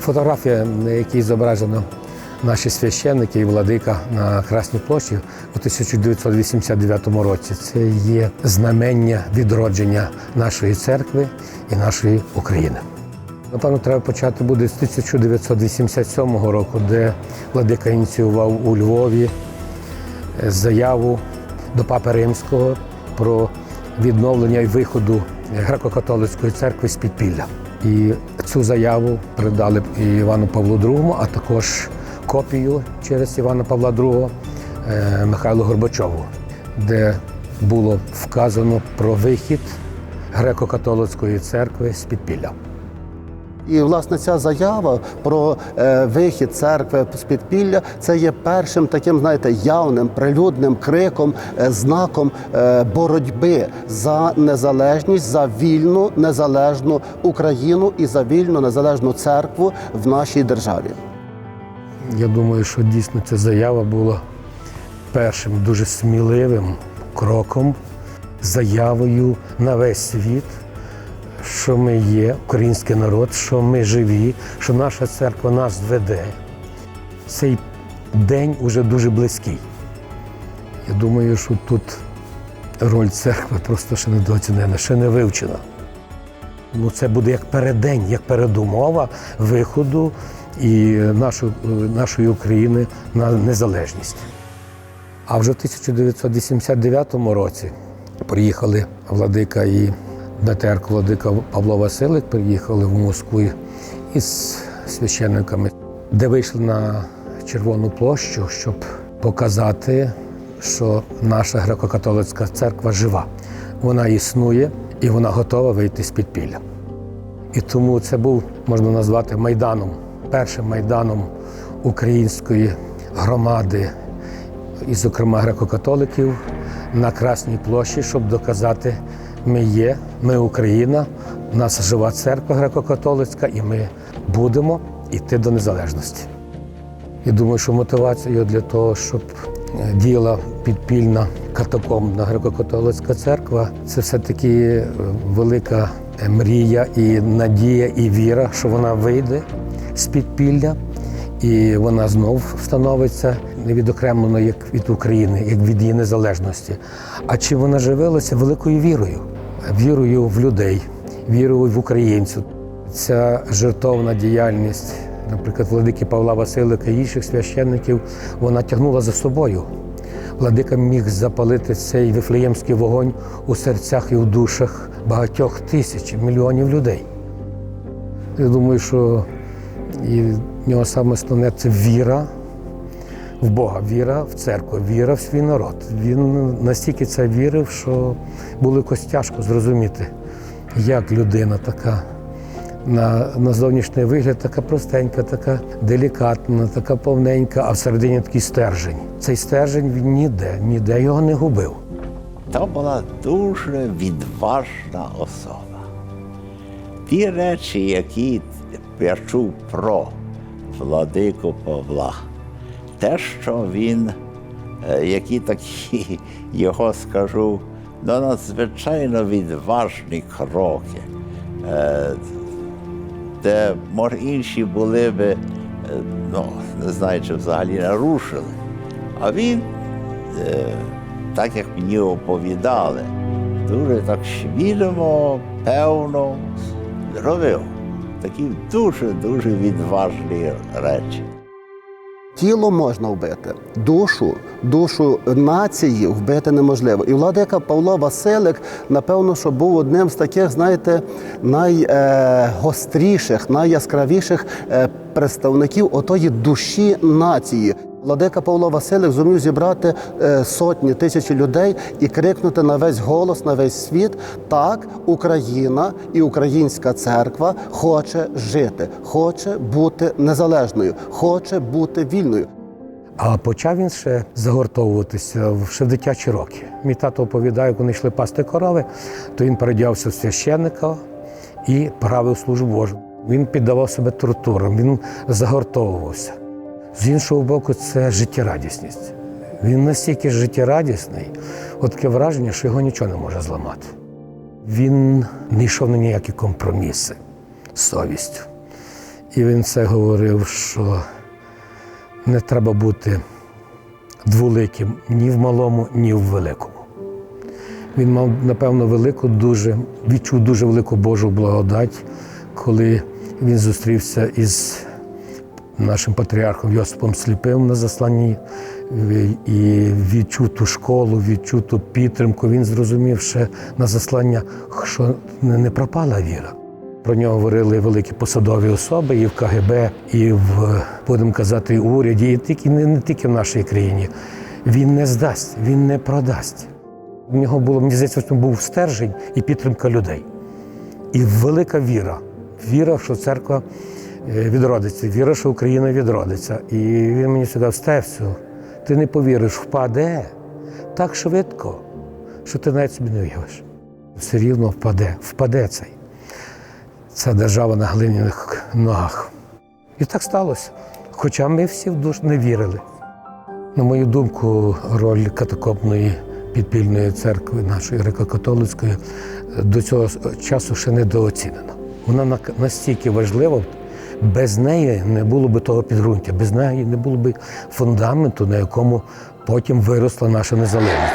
Фотографія, на якій зображено наші священники і владика на Красній площі у 1989 році. Це є знамення відродження нашої церкви і нашої України. Напевно, треба почати буде з 1987 року, де владика ініціював у Львові е, заяву до Папи Римського про відновлення і виходу греко-католицької церкви з підпілля. І цю заяву передали і Івану Павлу II, а також копію через Івана Павла II е, Михайлу Горбачову, де було вказано про вихід греко-католицької церкви з підпілля. І власне ця заява про е, вихід церкви з підпілля це є першим таким, знаєте, явним прилюдним криком, е, знаком е, боротьби за незалежність, за вільну незалежну Україну і за вільну незалежну церкву в нашій державі. Я думаю, що дійсно ця заява була першим дуже сміливим кроком, заявою на весь світ, що ми є український народ, що ми живі, що наша церква нас веде. Цей день уже дуже близький. Я думаю, що тут роль церкви просто ще недооцінена, ще не вивчена. Ну, це буде як переддень, як передумова виходу і нашої, нашої України на незалежність. А вже в 1989 році приїхали владика і ДТРК владика Павло Василик, приїхали в Москву із священниками, де вийшли на Червону площу, щоб показати, що наша греко-католицька церква жива. Вона існує і вона готова вийти з підпілля. І тому це був, можна назвати, майданом, першим майданом української громади, і, зокрема, греко-католиків на Красній площі, щоб доказати, ми є, ми Україна, у нас жива церква греко-католицька, і ми будемо йти до незалежності. Я думаю, що мотивацією для того, щоб е, діяла підпільна катакомбна греко-католицька церква, це все-таки е, велика е, мрія і надія, і віра, що вона вийде з підпілля, і вона знов становиться не відокремлено як від України, як від її незалежності. А чи вона живилася великою вірою, вірою в людей, вірою в українців. Ця жертовна діяльність, наприклад, владики Павла Василика і інших священників, вона тягнула за собою. Владика міг запалити цей вифлеємський вогонь у серцях і в душах багатьох тисяч, мільйонів людей. Я думаю, що і в нього саме основне це віра в Бога, віра в церкву, віра в свій народ. Він настільки це вірив, що було якось тяжко зрозуміти, як людина така на, на зовнішній вигляд така простенька, така делікатна, така повненька, а всередині такий стержень. Цей стержень він ніде, ніде його не губив. То була дуже відважна особа. Ті речі, які я чув про владику Павла, те, що він, е, які такі його скажу, ну, надзвичайно відважні кроки, е, де може інші були би, е, ну, не знаю, чи взагалі нарушили. А він так як мені оповідали, дуже так свідомо, певно робив такі дуже-дуже відважні речі. Тіло можна вбити, душу, душу нації вбити неможливо. І владика Павло Василик, напевно, що був одним з таких, знаєте, найгостріших, найяскравіших е, представників отої душі нації. Владика Павло Василик зумів зібрати е, сотні тисячі людей і крикнути на весь голос, на весь світ: так, Україна і українська церква хоче жити, хоче бути незалежною, хоче бути вільною. А почав він ще загортовуватися ще в дитячі роки. Мій тато оповідає, як вони йшли пасти корови, то він передягався в священника і правив службу Божу. Він піддавав себе тортурам, він загортовувався. З іншого боку, це життєрадісність. Він настільки життєрадісний, от таке враження, що його нічого не може зламати. Він не йшов на ніякі компроміси з совістю. І він це говорив, що не треба бути дволиким ні в малому, ні в великому. Він мав, напевно, велику дуже, відчув дуже велику Божу благодать, коли він зустрівся із нашим патріархом Йосипом Сліпим на засланні і відчув ту школу, відчув ту підтримку. Він зрозумів ще на заслання, що не пропала віра. Про нього говорили великі посадові особи і в КГБ, і в, будемо казати, уряді, і тільки не, не тільки в нашій країні. Він не здасть, він не продасть. У нього було, мені здається, був стержень і підтримка людей. І велика віра. Віра, що церква е, відродиться, віра, що Україна відродиться. І він мені сказав, Стевцю, ти не повіриш, впаде так швидко, що ти навіть собі не уявиш. Все рівно впаде, впаде цей. Ця держава на глиняних ногах. І так сталося. Хоча ми всі в душ не вірили. На мою думку, роль катакопної підпільної церкви, нашої греко-католицької, до цього часу ще недооцінена. Вона настільки важлива, без неї не було б того підґрунтя, без неї не було б фундаменту, на якому потім виросла наша незалежність.